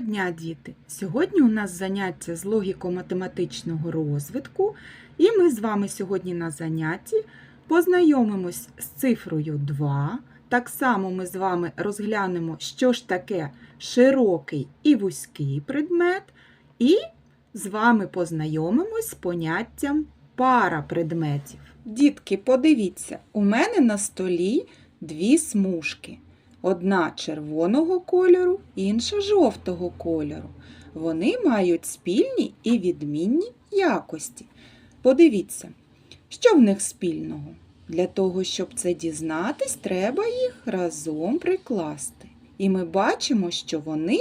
дня, діти! Сьогодні у нас заняття з логіко-математичного розвитку, і ми з вами сьогодні на занятті познайомимось з цифрою 2. Так само ми з вами розглянемо, що ж таке широкий і вузький предмет, і з вами познайомимось з поняттям пара предметів. Дітки, подивіться, у мене на столі дві смужки. Одна червоного кольору, інша жовтого кольору. Вони мають спільні і відмінні якості. Подивіться, що в них спільного? Для того, щоб це дізнатись, треба їх разом прикласти. І ми бачимо, що вони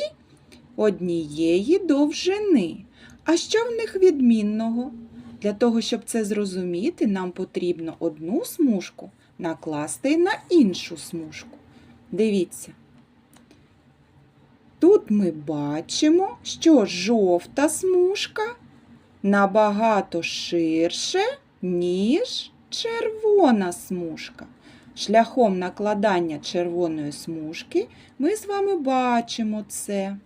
однієї довжини. А що в них відмінного? Для того, щоб це зрозуміти, нам потрібно одну смужку накласти на іншу смужку. Дивіться. Тут ми бачимо, що жовта смужка набагато ширше, ніж червона смужка. Шляхом накладання червоної смужки ми з вами бачимо це.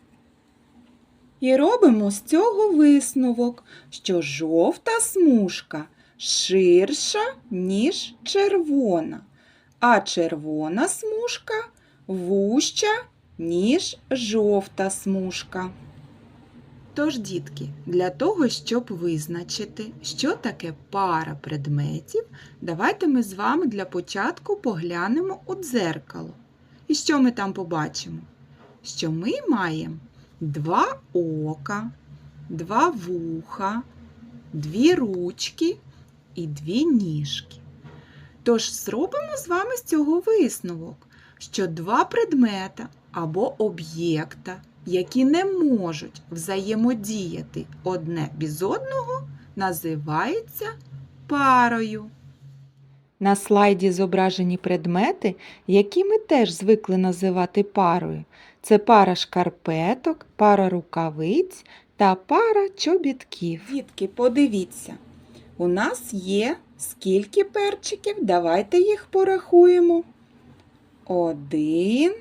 І робимо з цього висновок, що жовта смужка ширша, ніж червона а червона смужка вуща, ніж жовта смужка. Тож, дітки, для того, щоб визначити, що таке пара предметів, давайте ми з вами для початку поглянемо у дзеркало. І що ми там побачимо? Що ми маємо два ока, два вуха, дві ручки і дві ніжки. Тож зробимо з вами з цього висновок, що два предмета або об'єкта, які не можуть взаємодіяти одне без одного, називаються парою. На слайді зображені предмети, які ми теж звикли називати парою. Це пара шкарпеток, пара рукавиць та пара чобітків. Дітки, подивіться, у нас є скільки перчиків? Давайте їх порахуємо. Один,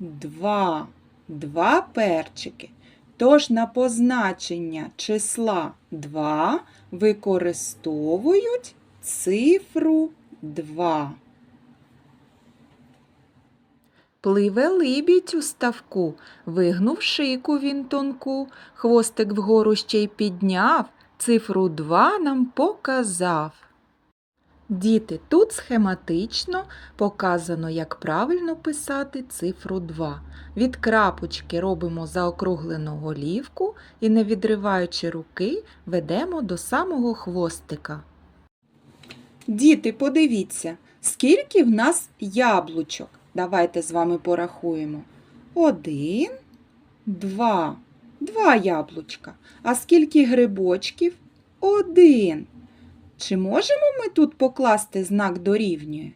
два, два перчики. Тож на позначення числа 2 використовують цифру 2. Пливе либідь у ставку, вигнув шику він тонку, хвостик вгору ще й підняв, цифру 2 нам показав. Діти, тут схематично показано, як правильно писати цифру 2. Від крапочки робимо заокруглену голівку і, не відриваючи руки, ведемо до самого хвостика. Діти, подивіться, скільки в нас яблучок. Давайте з вами порахуємо. Один, два. Два яблучка. А скільки грибочків? Один. Чи можемо ми тут покласти знак дорівнює?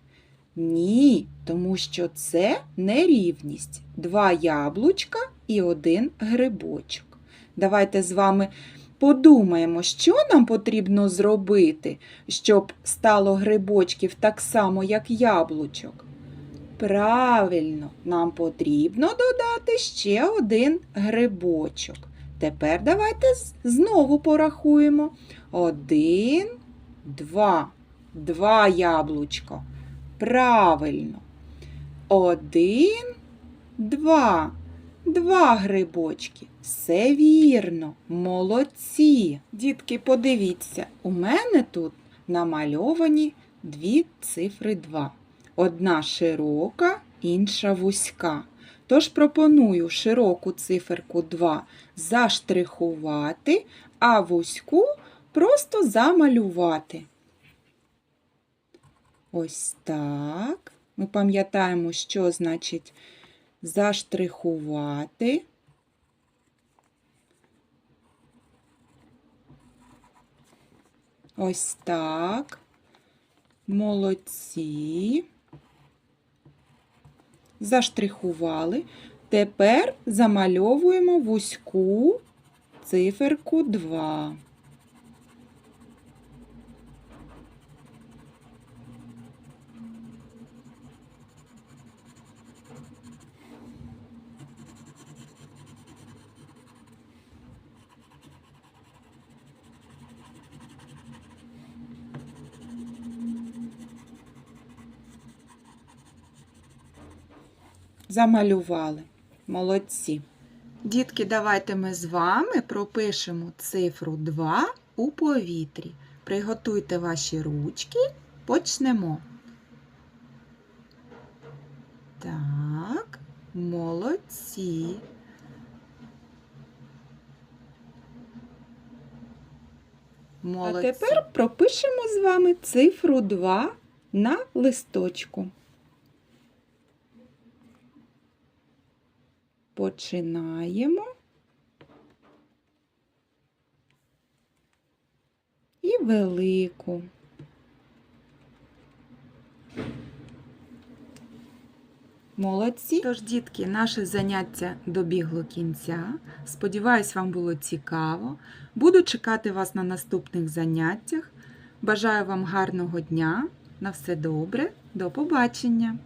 Ні, тому що це нерівність. Два яблучка і один грибочок. Давайте з вами подумаємо, що нам потрібно зробити, щоб стало грибочків так само, як яблучок. Правильно, нам потрібно додати ще один грибочок. Тепер давайте знову порахуємо. Один, два. Два яблучка. Правильно. Один, два. Два грибочки. Все вірно, молодці. Дітки, подивіться, у мене тут намальовані дві цифри 2. Одна широка, інша вузька. Тож пропоную широку циферку 2 заштрихувати, а вузьку просто замалювати. Ось так. Ми пам'ятаємо, що значить заштрихувати. Ось так. Молодці. Заштрихували. Тепер замальовуємо вузьку циферку 2. Замалювали. Молодці. Дітки, давайте ми з вами пропишемо цифру 2 у повітрі. Приготуйте ваші ручки. Почнемо. Так, молодці. Молодці. А тепер пропишемо з вами цифру 2 на листочку. Починаємо. І велику. Молодці. Тож, дітки, наше заняття добігло кінця. Сподіваюсь, вам було цікаво. Буду чекати вас на наступних заняттях. Бажаю вам гарного дня. На все добре. До побачення!